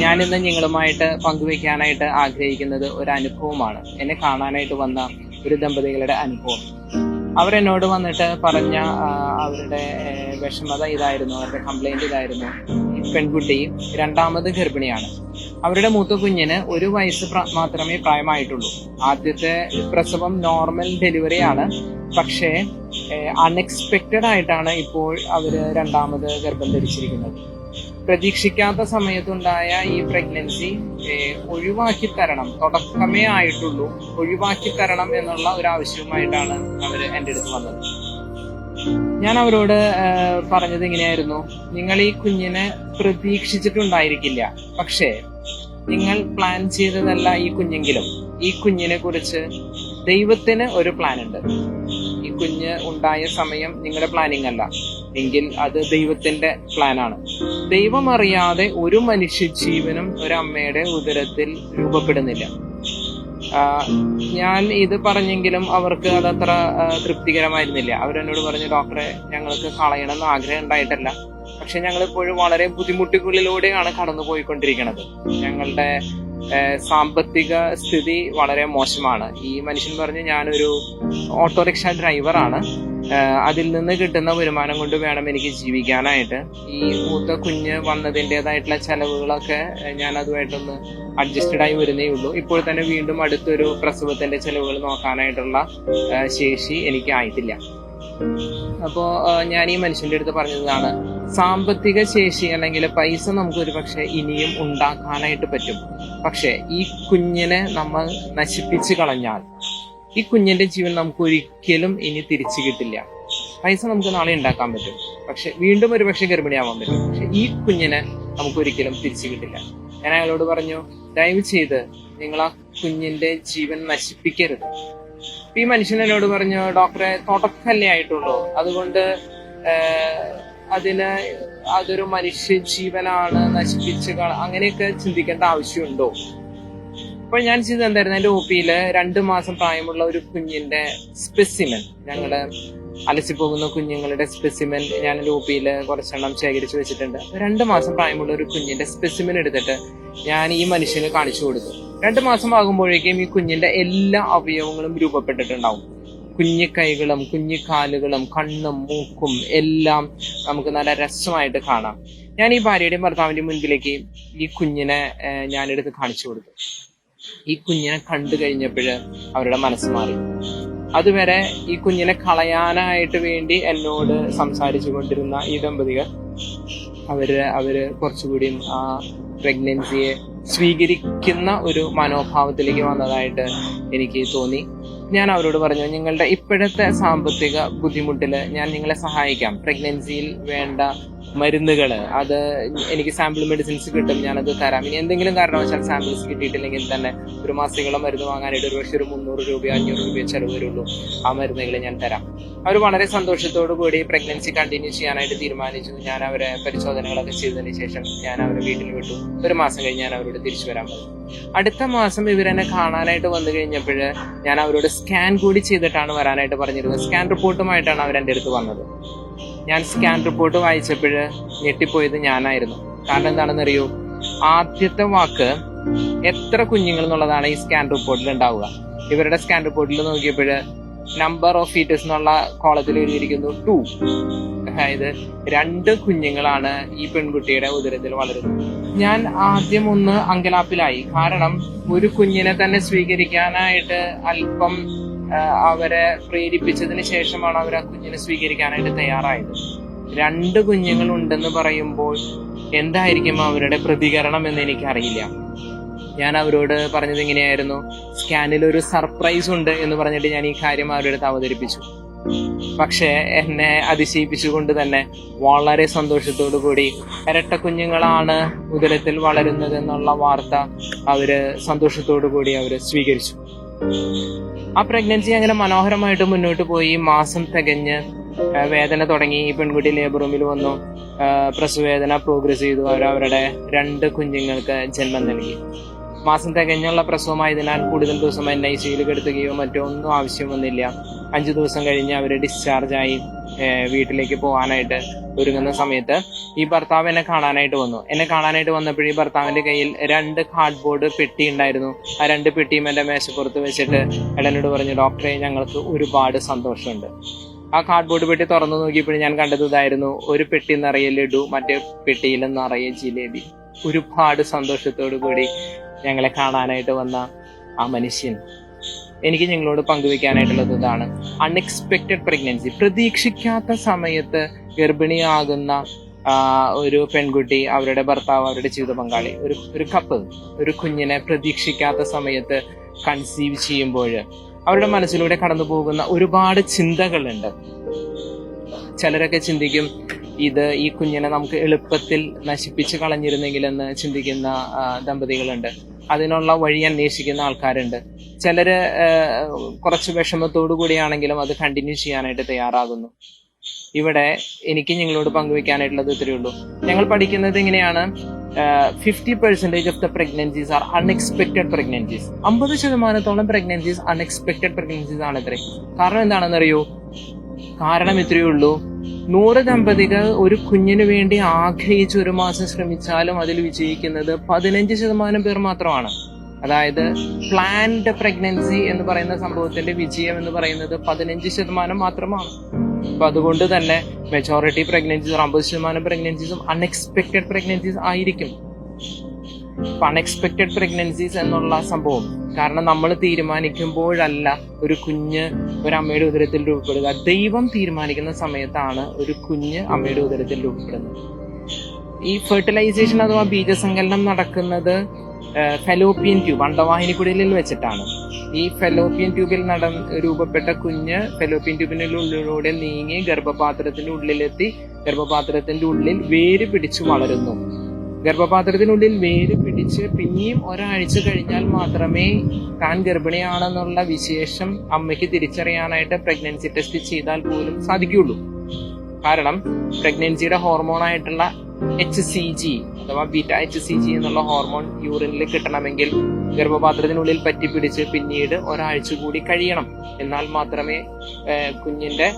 ഞാനിന്ന് നിങ്ങളുമായിട്ട് പങ്കുവെക്കാനായിട്ട് ആഗ്രഹിക്കുന്നത് ഒരു അനുഭവമാണ് എന്നെ കാണാനായിട്ട് വന്ന ഒരു ദമ്പതികളുടെ അനുഭവം. അവരെന്നോട് വന്നിട്ട് പറഞ്ഞ അവരുടെ വിഷമത ഇതായിരുന്നു അവരുടെ കംപ്ലൈന്റ് ഇതായിരുന്നു. പെൺകുട്ടി രണ്ടാമത് ഗർഭിണിയാണ്. അവരുടെ മൂത്ത കുഞ്ഞിന് ഒരു വയസ്സ് മാത്രമേ പ്രായമായിട്ടുള്ളൂ. ആദ്യത്തെ പ്രസവം നോർമൽ ഡെലിവറി ആണ്. പക്ഷേ അൺഎക്സ്പെക്റ്റഡ് ആയിട്ടാണ് ഇപ്പോൾ അവർ രണ്ടാമത് ഗർഭം ധരിച്ചിരിക്കുന്നത്. പ്രതീക്ഷിക്കാത്ത സമയത്തുണ്ടായ ഈ പ്രഗ്നൻസി ഒഴിവാക്കി തരണം തുടക്കമേ ആയിട്ടുള്ളൂ. ഒഴിവാക്കി തരണം എന്നുള്ള ഒരു ആവശ്യവുമായിട്ടാണ് അവർ എന്റെ അടുത്ത് വന്നത്. ഞാൻ അവരോട് പറഞ്ഞത് ഇങ്ങനെയായിരുന്നു. നിങ്ങൾ ഈ കുഞ്ഞിനെ പ്രതീക്ഷിച്ചിട്ടുണ്ടായിരിക്കില്ല. പക്ഷേ നിങ്ങൾ പ്ലാൻ ചെയ്തതല്ല ഈ കുഞ്ഞെങ്കിലും. ഈ കുഞ്ഞിനെ കുറിച്ച് ദൈവത്തിന് ഒരു പ്ലാൻ ഉണ്ട്. ഈ കുഞ്ഞ് ഉണ്ടായ സമയം നിങ്ങളുടെ പ്ലാനിങ് അല്ല. എങ്കിൽ അത് ദൈവത്തിന്റെ പ്ലാനാണ് ദൈവം അറിയാതെ ഒരു മനുഷ്യജീവനും ഒരു അമ്മയുടെ ഉദരത്തിൽ രൂപപ്പെടുന്നില്ല. ഞാൻ ഇത് പറഞ്ഞെങ്കിലും അവർക്ക് അതത്ര തൃപ്തികരമായിരുന്നില്ല. അവരെന്നോട് പറഞ്ഞു ഡോക്ടറെ ഞങ്ങൾക്ക് കളയണമെന്ന് ആഗ്രഹം ഉണ്ടായിട്ടല്ല. പക്ഷെ ഞങ്ങൾ ഇപ്പോഴും വളരെ ബുദ്ധിമുട്ടുകളിലൂടെയാണ് കടന്നു പോയിക്കൊണ്ടിരിക്കുന്നത് ഞങ്ങളുടെ സാമ്പത്തിക സ്ഥിതി വളരെ മോശമാണ്. ഈ മനുഷ്യൻ പറഞ്ഞു ഞാനൊരു ഓട്ടോറിക്ഷ ഡ്രൈവറാണ്. അതിൽ നിന്ന് കിട്ടുന്ന വരുമാനം കൊണ്ട് വേണം എനിക്ക് ജീവിക്കാനായിട്ട്. ഈ മൂത്ത കുഞ്ഞ് വന്നതിന്റെതായിട്ടുള്ള ചെലവുകളൊക്കെ ഞാൻ അതുമായിട്ടൊന്ന് അഡ്ജസ്റ്റഡ് ആയി വരുന്നേ ഉള്ളൂ. ഇപ്പോൾ തന്നെ വീണ്ടും അടുത്തൊരു പ്രസവത്തിന്റെ ചെലവുകൾ നോക്കാനായിട്ടുള്ള ശേഷി എനിക്ക് ആയിട്ടില്ല അപ്പോ ഞാൻ ഈ മനുഷ്യന്റെ അടുത്ത് പറഞ്ഞതാണ് സാമ്പത്തിക ശേഷി അല്ലെങ്കിൽ പൈസ നമുക്ക് ഒരു പക്ഷെ ഇനിയും ഉണ്ടാക്കാനായിട്ട് പറ്റും. പക്ഷെ ഈ കുഞ്ഞിനെ നമ്മൾ നശിപ്പിച്ചു കളഞ്ഞാൽ ഈ കുഞ്ഞിന്റെ ജീവൻ നമുക്ക് ഒരിക്കലും ഇനി തിരിച്ചു കിട്ടില്ല. പൈസ നമുക്ക് നാളെ ഉണ്ടാക്കാൻ പറ്റും. പക്ഷെ വീണ്ടും ഒരു പക്ഷെ ഗർഭിണിയാവാൻ പറ്റും. പക്ഷെ ഈ കുഞ്ഞിനെ നമുക്ക് ഒരിക്കലും തിരിച്ചു കിട്ടില്ല. ഞാൻ അയാളോട് പറഞ്ഞു ദയവ് ചെയ്ത് നിങ്ങൾ ആ കുഞ്ഞിന്റെ ജീവൻ നശിപ്പിക്കരുത്. ഈ മനുഷ്യൻ എന്നോട് പറഞ്ഞു ഡോക്ടറെ തുടക്കല്ലേ ആയിട്ടുള്ളൂ. അതുകൊണ്ട് അതിന് അതൊരു മനുഷ്യ ജീവനാണ് നശിപ്പിച്ച് അങ്ങനെയൊക്കെ ചിന്തിക്കേണ്ട ആവശ്യമുണ്ടോ? അപ്പോൾ ഞാൻ ചെയ്തത് എന്തായിരുന്നു? എന്റെ ഒ പിയിൽ രണ്ട് മാസം പ്രായമുള്ള ഒരു കുഞ്ഞിന്റെ സ്പെസിമെൻ. ഞങ്ങൾ അലസിപ്പോകുന്ന കുഞ്ഞുങ്ങളുടെ സ്പെസിമെൻ ഞാൻ ഒ കുറച്ചെണ്ണം ശേഖരിച്ച് വെച്ചിട്ടുണ്ട്. രണ്ട് മാസം പ്രായമുള്ള ഒരു കുഞ്ഞിന്റെ സ്പെസിമെൻ എടുത്തിട്ട് ഞാൻ ഈ മനുഷ്യന് കാണിച്ചു കൊടുത്തു രണ്ട് മാസം ആകുമ്പോഴേക്കും ഈ കുഞ്ഞിന്റെ എല്ലാ അവയവങ്ങളും രൂപപ്പെട്ടിട്ടുണ്ടാവും. കുഞ്ഞു കൈകളും കുഞ്ഞു കാലുകളും കണ്ണും മൂക്കും എല്ലാം നമുക്ക് നല്ല രസമായിട്ട് കാണാം. ഞാൻ ഈ ഭാര്യയുടെയും ഭർത്താവിന്റെയും മുൻപിലേക്ക് ഈ കുഞ്ഞിനെ ഞാനെടുത്ത് കാണിച്ചു കൊടുത്തു. ഈ കുഞ്ഞിനെ കണ്ടു കഴിഞ്ഞപ്പോഴ് അവരുടെ മനസ്സ് മാറി. അതുവരെ ഈ കുഞ്ഞിനെ കളയാനായിട്ട് വേണ്ടി എന്നോട് സംസാരിച്ചു കൊണ്ടിരുന്ന ഈ ദമ്പതികൾ അവർ അവർ കുറച്ചുകൂടിയും ആ പ്രഗ്നൻസിയെ സ്വീകരിക്കുന്ന ഒരു മനോഭാവത്തിലേക്ക് വന്നതായിട്ട് എനിക്ക് തോന്നി. ഞാൻ അവരോട് പറഞ്ഞു നിങ്ങളുടെ ഇപ്പോഴത്തെ സാമ്പത്തിക ബുദ്ധിമുട്ടിൽ ഞാൻ നിങ്ങളെ സഹായിക്കാം. പ്രഗ്നൻസിയിൽ വേണ്ട മരുന്നുകൾ അത് എനിക്ക് സാമ്പിൾ മെഡിസിൻസ് കിട്ടും ഞാനത് തരാം. ഇനി എന്തെങ്കിലും കാരണവശാൽ സാമ്പിൾസ് കിട്ടിയിട്ടില്ലെങ്കിൽ തന്നെ ഒരു മാസങ്ങളെ മരുന്ന് വാങ്ങാനായിട്ട് ഒരു പക്ഷേ ഒരു മുന്നൂറ് രൂപയോ അഞ്ഞൂറ് രൂപയോ ചെലവ് വരുള്ളൂ. ആ മരുന്നുകൾ ഞാൻ തരാം. അവർ വളരെ സന്തോഷത്തോടു കൂടി പ്രഗ്നൻസി കണ്ടിന്യൂ ചെയ്യാനായിട്ട് തീരുമാനിച്ചു. ഞാൻ അവരെ പരിശോധനകളൊക്കെ ചെയ്തതിന് ശേഷം ഞാൻ അവരെ വീട്ടിൽ വിട്ടു. ഒരു മാസം കഴിഞ്ഞ് ഞാൻ അവരോട് തിരിച്ചു വരാൻ അടുത്ത മാസം ഇവരെന്നെ കാണാനായിട്ട് വന്നു കഴിഞ്ഞപ്പോൾ ഞാൻ അവരോട് സ്കാൻ കൂടി ചെയ്തിട്ടാണ് വരാനായിട്ട് പറഞ്ഞിരുന്നത്. സ്കാൻ റിപ്പോർട്ടുമായിട്ടാണ് അവർ എന്റെ അടുത്ത് വന്നത്. ഞാൻ സ്കാൻ റിപ്പോർട്ട് വായിച്ചപ്പോൾ ഞെട്ടിപ്പോയത് ഞാനായിരുന്നു. കാരണം എന്താണെന്ന് അറിയൂ ആദ്യത്തെ വാക്ക് എത്ര കുഞ്ഞുങ്ങൾ എന്നുള്ളതാണ് ഈ സ്കാൻ റിപ്പോർട്ടിൽ ഉണ്ടാവുക. ഇവരുടെ സ്കാൻ റിപ്പോർട്ടിൽ നോക്കിയപ്പോൾ നമ്പർ ഓഫ് ഫീറ്റേഴ്സ് എന്നുള്ള കോളത്തിൽ എഴുതിയിരിക്കുന്നു ടു അതായത് രണ്ട് കുഞ്ഞുങ്ങളാണ് ഈ പെൺകുട്ടിയുടെ ഉദരത്തിൽ വളരുന്നത്. ഞാൻ ആദ്യം ഒന്ന് അങ്കലാപ്പിലായി. കാരണം ഒരു കുഞ്ഞിനെ തന്നെ സ്വീകരിക്കാനായിട്ട് അല്പം അവരെ പ്രേരിപ്പിച്ചതിന് ശേഷമാണ് അവർ ആ കുഞ്ഞിനെ സ്വീകരിക്കാനായിട്ട് തയ്യാറായത്. രണ്ട് കുഞ്ഞുങ്ങൾ ഉണ്ടെന്ന് പറയുമ്പോൾ എന്തായിരിക്കും അവരുടെ പ്രതികരണം എന്ന് എനിക്കറിയില്ല. ഞാൻ അവരോട് പറഞ്ഞത് ഇങ്ങനെയായിരുന്നു സ്കാനിൽ ഒരു സർപ്രൈസ് ഉണ്ട് എന്ന് പറഞ്ഞിട്ട് ഞാൻ ഈ കാര്യം അവരുടെ അടുത്ത് അവതരിപ്പിച്ചു. പക്ഷേ എന്നെ അതിശയിപ്പിച്ചുകൊണ്ട് തന്നെ വളരെ സന്തോഷത്തോടു കൂടി ഇരട്ട കുഞ്ഞുങ്ങളാണ് ഉദരത്തിൽ വളരുന്നത് എന്നുള്ള വാർത്ത അവർ സന്തോഷത്തോടു കൂടി അവർ സ്വീകരിച്ചു. ആ പ്രഗ്നൻസി അങ്ങനെ മനോഹരമായിട്ട് മുന്നോട്ട് പോയി. മാസം തികഞ്ഞ് വേദന തുടങ്ങി. ഈ പെൺകുട്ടി ലേബർ റൂമിൽ വന്നു. പ്രസവവേദന പ്രോഗ്രസ് ചെയ്തു. അവർ അവരുടെ രണ്ട് കുഞ്ഞുങ്ങൾക്ക് ജന്മം നൽകി. മാസം തികഞ്ഞുള്ള പ്രസവമായതിനാൽ കൂടുതൽ ദിവസം എൻ ഐ സിയിൽ കിടത്തുകയോ മറ്റോ ഒന്നും ആവശ്യം വന്നില്ല. അഞ്ചു ദിവസം കഴിഞ്ഞ് അവർ ഡിസ്ചാർജ് ആയി. ഏഹ് വീട്ടിലേക്ക് പോകാനായിട്ട് ഒരുങ്ങുന്ന സമയത്ത് ഈ ഭർത്താവ് എന്നെ കാണാനായിട്ട് വന്നു. എന്നെ കാണാനായിട്ട് വന്നപ്പോൾ ഈ ഭർത്താവിന്റെ കയ്യിൽ രണ്ട് കാർഡ്ബോർഡ് പെട്ടി ഉണ്ടായിരുന്നു. ആ രണ്ട് പെട്ടിയും എന്റെ മേശപ്പുറത്ത് വെച്ചിട്ട് എടനോട് പറഞ്ഞു ഡോക്ടറെ ഞങ്ങൾക്ക് ഒരുപാട് സന്തോഷമുണ്ട്. ആ കാർഡ് ബോർഡ് പെട്ടി തുറന്നു നോക്കിയപ്പോൾ ഞാൻ കണ്ടത് ഇതായിരുന്നു ഒരു പെട്ടി നിറയെ ലഡു മറ്റേ പെട്ടിയിൽ നിറയെ ജിലേബി. ഒരുപാട് സന്തോഷത്തോടു കൂടി ഞങ്ങളെ കാണാനായിട്ട് വന്ന ആ മനുഷ്യൻ. എനിക്ക് നിങ്ങളോട് പങ്കുവെക്കാനായിട്ടുള്ളത് ഇതാണ്. അൺഎക്സ്പെക്റ്റഡ് പ്രഗ്നൻസി പ്രതീക്ഷിക്കാത്ത സമയത്ത് ഗർഭിണിയാകുന്ന ഒരു പെൺകുട്ടി അവരുടെ ഭർത്താവ് അവരുടെ ജീവിത പങ്കാളി ഒരു ഒരു കപ്പ് ഒരു കുഞ്ഞിനെ പ്രതീക്ഷിക്കാത്ത സമയത്ത് കൺസീവ് ചെയ്യുമ്പോൾ അവരുടെ മനസ്സിലൂടെ കടന്നു പോകുന്ന ഒരുപാട് ചിന്തകളുണ്ട്. ചിലരൊക്കെ ചിന്തിക്കും ഇത് ഈ കുഞ്ഞിനെ നമുക്ക് എളുപ്പത്തിൽ നശിപ്പിച്ച് കളഞ്ഞിരുന്നെങ്കിൽ എന്ന് ചിന്തിക്കുന്ന ദമ്പതികളുണ്ട്. അതിനുള്ള വഴി അന്വേഷിക്കുന്ന ആൾക്കാരുണ്ട്. ചിലര് കുറച്ച് വിഷമത്തോടു കൂടിയാണെങ്കിലും അത് കണ്ടിന്യൂ ചെയ്യാനായിട്ട് തയ്യാറാകുന്നു. ഇവിടെ എനിക്ക് നിങ്ങളോട് പങ്കുവെക്കാനായിട്ടുള്ളത് ഇത്രയേ ഉള്ളൂ. ഞങ്ങൾ പഠിക്കുന്നത് ഇങ്ങനെയാണ്. Fifty percentage of the pregnancies are unexpected pregnancies അമ്പത് ശതമാനത്തോളം പ്രഗ്നൻസീസ് അൺഎക്സ്പെക്ടഡ് പ്രഗ്നൻസീസ് ആണ് ഇത്രേ കാരണം എന്താണെന്നറിയോ? കാരണം ഇത്രയേ ഉള്ളൂ. നൂറ് ദമ്പതികൾ ഒരു കുഞ്ഞിന് വേണ്ടി ആഗ്രഹിച്ച് ഒരു മാസം ശ്രമിച്ചാലും അതിൽ വിജയിക്കുന്നത് പതിനഞ്ച് ശതമാനം പേർ മാത്രമാണ്. അതായത് പ്ലാൻഡ് പ്രഗ്നൻസി എന്ന് പറയുന്ന സംഭവത്തിന്റെ വിജയം എന്ന് പറയുന്നത് പതിനഞ്ച് ശതമാനം മാത്രമാണ്. അപ്പൊ അതുകൊണ്ട് തന്നെ മെജോറിറ്റി പ്രഗ്നൻസീസ് അമ്പത് ശതമാനം പ്രഗ്നൻസീസും അൺഎക്സ്പെക്ടഡ് പ്രഗ്നൻസീസ് ആയിരിക്കും. അൺഎക്സ്പെക്ടഡ് പ്രഗ്നൻസീസ് എന്നുള്ള സംഭവം. കാരണം നമ്മൾ തീരുമാനിക്കുമ്പോഴല്ല ഒരു കുഞ്ഞ് ഒരു അമ്മയുടെ ഉദരത്തിൽ രൂപപ്പെടുക. ദൈവം തീരുമാനിക്കുന്ന സമയത്താണ് ഒരു കുഞ്ഞ് അമ്മയുടെ ഉദരത്തിൽ രൂപപ്പെടുന്നത്. ഈ ഫെർട്ടിലൈസേഷൻ അഥവാ ബീജസങ്കലനം നടക്കുന്നത് ഫെലോപ്പിയൻ ട്യൂബ് അണ്ടവാഹിനിക്കുടലിൽ വെച്ചിട്ടാണ്. ഈ ഫെലോപ്പിയൻ ട്യൂബിൽ നട രൂപപ്പെട്ട കുഞ്ഞ് ഫെലോപ്പിയൻ ട്യൂബിനുള്ളിലൂടെ നീങ്ങി ഗർഭപാത്രത്തിന്റെ ഉള്ളിലെത്തി ഗർഭപാത്രത്തിന്റെ ഉള്ളിൽ വേര് പിടിച്ചു വളരുന്നു. ഗർഭപാത്രത്തിനുള്ളിൽ വേര് പിടിച്ച് പിന്നെയും ഒരാഴ്ച കഴിഞ്ഞാൽ മാത്രമേ താൻ ഗർഭിണിയാണെന്നുള്ള വിശേഷം അമ്മയ്ക്ക് തിരിച്ചറിയാനായിട്ട് പ്രഗ്നൻസി ടെസ്റ്റ് ചെയ്താൽ പോലും സാധിക്കുകയുള്ളൂ. കാരണം പ്രഗ്നൻസിയുടെ ഹോർമോണായിട്ടുള്ള എച്ച് സി ജി അഥവാ ബീറ്റ എച്ച് സി ജി എന്നുള്ള ഹോർമോൺ യൂറിനിൽ കിട്ടണമെങ്കിൽ ഗർഭപാത്രത്തിനുള്ളിൽ പറ്റിപ്പിടിച്ച് പിന്നീട് ഒരാഴ്ച കൂടി കഴിയണം. എന്നാൽ മാത്രമേ കുഞ്ഞിന്റെ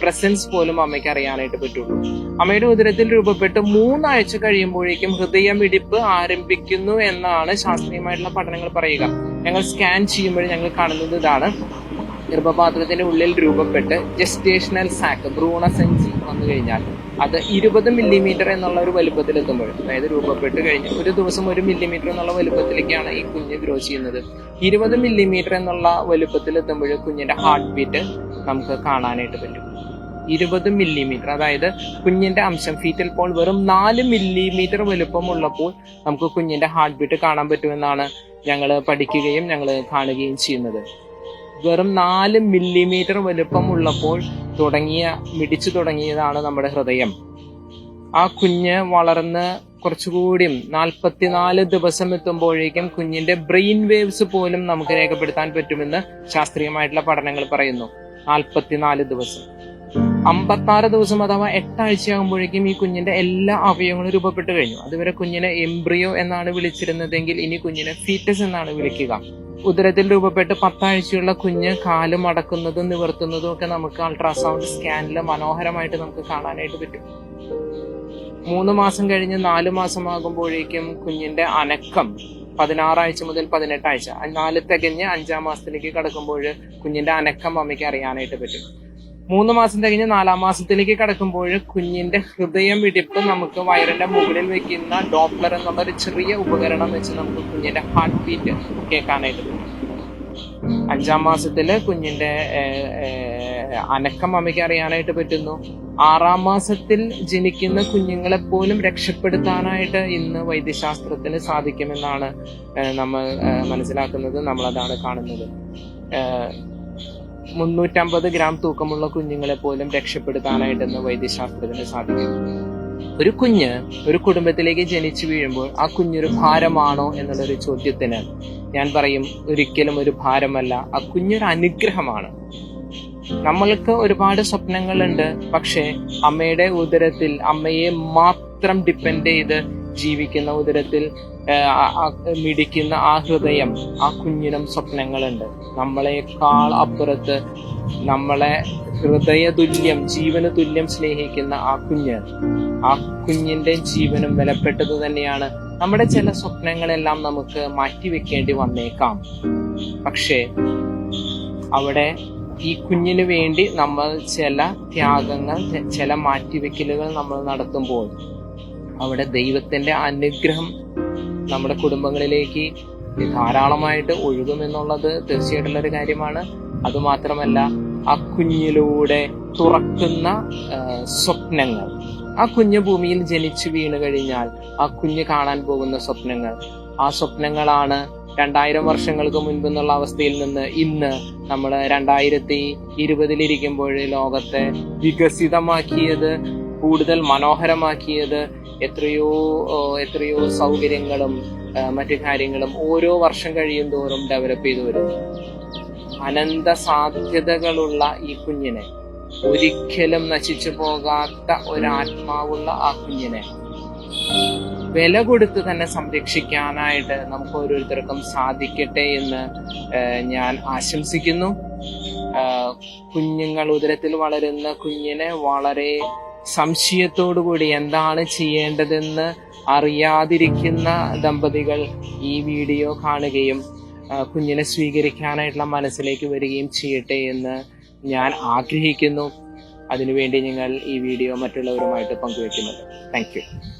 പ്രസൻസ് പോലും അമ്മയ്ക്ക് അറിയാനായിട്ട് പറ്റുള്ളൂ അമ്മയുടെ ഉദരത്തിൽ രൂപപ്പെട്ട് മൂന്നാഴ്ച കഴിയുമ്പോഴേക്കും ഹൃദയമിടിപ്പ് ആരംഭിക്കുന്നു എന്നാണ് ശാസ്ത്രീയമായിട്ടുള്ള പഠനങ്ങൾ പറയുക. ഞങ്ങൾ സ്കാൻ ചെയ്യുമ്പോൾ ഞങ്ങൾ കാണുന്നത് ഇതാണ്. ഗർഭപാത്രത്തിന്റെ ഉള്ളിൽ രൂപപ്പെട്ട് ജസ്റ്റേഷണൽ സാക്ക് ഭ്രൂണസഞ്ചി വന്നു കഴിഞ്ഞാൽ അത് ഇരുപത് മില്ലിമീറ്റർ എന്നുള്ള ഒരു വലുപ്പത്തിൽ എത്തുമ്പോൾ അതായത് രൂപപ്പെട്ട് കഴിഞ്ഞ് ഒരു ദിവസം ഒരു മില്ലിമീറ്റർ എന്നുള്ള വലുപ്പത്തിലേക്കാണ് ഈ കുഞ്ഞ് ഗ്രോ ചെയ്യുന്നത്. ഇരുപത് മില്ലിമീറ്റർ എന്നുള്ള വലുപ്പത്തിൽ എത്തുമ്പോൾ കുഞ്ഞിന്റെ ഹാർട്ട് ബീറ്റ് നമുക്ക് കാണാനായിട്ട് പറ്റും. ഇരുപത് മില്ലിമീറ്റർ അതായത് കുഞ്ഞിന്റെ അംശം ഫീറ്റൽ പോൾ വെറും നാല് മില്ലിമീറ്റർ വലുപ്പമുള്ളപ്പോൾ നമുക്ക് കുഞ്ഞിന്റെ ഹാർട്ട് ബീറ്റ് കാണാൻ പറ്റുമെന്നാണ് ഞങ്ങൾ പഠിക്കുകയും ഞങ്ങൾ കാണുകയും ചെയ്യുന്നത്. വെറും നാല് മില്ലിമീറ്റർ വലുപ്പമുള്ളപ്പോൾ തുടങ്ങിയ മിടിച്ചു തുടങ്ങിയതാണ് നമ്മുടെ ഹൃദയം. ആ കുഞ്ഞ് വളർന്ന് കുറച്ചുകൂടിയും നാൽപ്പത്തിനാല് ദിവസം എത്തുമ്പോഴേക്കും കുഞ്ഞിന്റെ ബ്രെയിൻ വേവ്സ് പോലും നമുക്ക് രേഖപ്പെടുത്താൻ പറ്റുമെന്ന് ശാസ്ത്രീയമായിട്ടുള്ള പഠനങ്ങൾ പറയുന്നു. നാൽപ്പത്തിനാല് ദിവസം. അമ്പത്താറ് ദിവസം അഥവാ എട്ടാഴ്ചയാകുമ്പോഴേക്കും ഈ കുഞ്ഞിന്റെ എല്ലാ അവയവങ്ങളും രൂപപ്പെട്ടു കഴിഞ്ഞു. അതുവരെ കുഞ്ഞിനെ എംബ്രിയോ എന്നാണ് വിളിച്ചിരുന്നതെങ്കിൽ ഇനി കുഞ്ഞിനെ ഫീറ്റസ് എന്നാണ് വിളിക്കുക. ഉദരത്തിൽ രൂപപ്പെട്ട് പത്താഴ്ചയുള്ള കുഞ്ഞ് കാൽ മടക്കുന്നതും നിവർത്തുന്നതും ഒക്കെ നമുക്ക് അൾട്രാസൗണ്ട് സ്കാനിൽ മനോഹരമായിട്ട് നമുക്ക് കാണാനായിട്ട് പറ്റും. മൂന്ന് മാസം കഴിഞ്ഞ് നാല് മാസമാകുമ്പോഴേക്കും കുഞ്ഞിന്റെ അനക്കം പതിനാറാഴ്ച മുതൽ പതിനെട്ടാഴ്ച. നാല് തികഞ്ഞ് അഞ്ചാം മാസത്തിലേക്ക് കടക്കുമ്പോൾ കുഞ്ഞിന്റെ അനക്കം അമ്മയ്ക്ക് അറിയാനായിട്ട് പറ്റും. മൂന്ന് മാസം തികഞ്ഞ് നാലാം മാസത്തിലേക്ക് കടക്കുമ്പോൾ കുഞ്ഞിന്റെ ഹൃദയം വിടിപ്പ് നമുക്ക് വയറിന്റെ മുകളിൽ വെക്കുന്ന ഡോപ്ലർ എന്നുള്ള ഒരു ചെറിയ ഉപകരണം വെച്ച് നമുക്ക് കുഞ്ഞിന്റെ ഹാർട്ട് ബീറ്റ് കേൾക്കാനായിട്ട് പറ്റും. അഞ്ചാം മാസത്തിൽ കുഞ്ഞിന്റെ അനക്കം അമ്മയ്ക്ക് അറിയാനായിട്ട് പറ്റുന്നു. ആറാം മാസത്തിൽ ജനിക്കുന്ന കുഞ്ഞുങ്ങളെ പോലും രക്ഷപ്പെടുത്താനായിട്ട് ഇന്ന് വൈദ്യശാസ്ത്രത്തിന് സാധിക്കുമെന്നാണ് നമ്മൾ മനസ്സിലാക്കുന്നത് നമ്മൾ അതാണ് കാണുന്നത് മുന്നൂറ്റമ്പത് ഗ്രാം തൂക്കമുള്ള കുഞ്ഞുങ്ങളെ പോലും രക്ഷപ്പെടുത്താനായിട്ട് ഇന്ന് വൈദ്യശാസ്ത്രത്തിന് സാധിക്കും ഒരു കുഞ്ഞ് ഒരു കുടുംബത്തിലേക്ക് ജനിച്ചു വീഴുമ്പോൾ ആ കുഞ്ഞൊരു ഭാരമാണോ എന്നുള്ളൊരു ചോദ്യത്തിന് ഞാൻ പറയും ഒരിക്കലും ഒരു ഭാരമല്ല. ആ കുഞ്ഞൊരു അനുഗ്രഹമാണ്. നമ്മൾക്ക് ഒരുപാട് സ്വപ്നങ്ങളുണ്ട്. പക്ഷേ അമ്മയുടെ ഉദരത്തിൽ അമ്മയെ മാത്രം ഡിപ്പെൻഡ് ചെയ്ത് ജീവിക്കുന്ന ഉദരത്തിൽ മിടിക്കുന്ന ആ ഹൃദയം ആ കുഞ്ഞിനും സ്വപ്നങ്ങളുണ്ട്. നമ്മളെക്കാൾ അപ്പുറത്ത് നമ്മളെ ഹൃദയ തുല്യം ജീവന് തുല്യം സ്നേഹിക്കുന്ന ആ കുഞ്ഞ്. ആ കുഞ്ഞിന്റെ ജീവനും വിലപ്പെട്ടത് തന്നെയാണ് നമ്മുടെ ചില സ്വപ്നങ്ങളെല്ലാം നമുക്ക് മാറ്റിവെക്കേണ്ടി വന്നേക്കാം. പക്ഷേ അവിടെ ഈ കുഞ്ഞിന് വേണ്ടി നമ്മൾ ചില ത്യാഗങ്ങൾ ചില മാറ്റിവെക്കലുകൾ നമ്മൾ നടത്തുമ്പോൾ അവിടെ ദൈവത്തിന്റെ അനുഗ്രഹം നമ്മുടെ കുടുംബങ്ങളിലേക്ക് ധാരാളമായിട്ട് ഒഴുകുമെന്നുള്ളത് തീർച്ചയായിട്ടുള്ള ഒരു കാര്യമാണ്. അതുമാത്രമല്ല ആ കുഞ്ഞിലൂടെ തുറക്കുന്ന സ്വപ്നങ്ങൾ. ആ കുഞ്ഞ് ഭൂമിയിൽ ജനിച്ചു വീണ് കഴിഞ്ഞാൽ ആ കുഞ്ഞ് കാണാൻ പോകുന്ന സ്വപ്നങ്ങൾ ആ സ്വപ്നങ്ങളാണ് രണ്ടായിരം വർഷങ്ങൾക്ക് മുൻപ് എന്നുള്ള അവസ്ഥയിൽ നിന്ന് ഇന്ന് നമ്മൾ രണ്ടായിരത്തി ഇരുപതിലിരിക്കുമ്പോൾ ലോകത്തെ വികസിതമാക്കിയത് കൂടുതൽ മനോഹരമാക്കിയത് എത്രയോ എത്രയോ സൗകര്യങ്ങളും മറ്റു കാര്യങ്ങളും ഓരോ വർഷം കഴിയും തോറും ഡെവലപ്പ് ചെയ്തു വരുന്നു. അനന്ത സാധ്യതകളുള്ള ഈ കുഞ്ഞിനെ ഒരിക്കലും നശിച്ചു പോകാത്ത ഒരാത്മാവുള്ള ആ കുഞ്ഞിനെ വില കൊടുത്ത് തന്നെ സംരക്ഷിക്കാനായിട്ട് നമുക്ക് ഓരോരുത്തർക്കും സാധിക്കട്ടെ എന്ന് ഞാൻ ആശംസിക്കുന്നു. കുഞ്ഞുങ്ങൾ ഉദരത്തിൽ വളരുന്ന കുഞ്ഞിനെ വളരെ സംശയത്തോടുകൂടി എന്താണ് ചെയ്യേണ്ടതെന്ന് അറിയാതിരിക്കുന്ന ദമ്പതികൾ ഈ വീഡിയോ കാണുകയും കുഞ്ഞിനെ സ്വീകരിക്കാനായിട്ടുള്ള മനസ്സിലേക്ക് വരികയും ചെയ്യട്ടെ എന്ന് ഞാൻ ആഗ്രഹിക്കുന്നു. അതിനുവേണ്ടി നിങ്ങൾ ഈ വീഡിയോ മറ്റുള്ളവരുമായിട്ട് പങ്കുവെക്കുന്നുണ്ട് താങ്ക്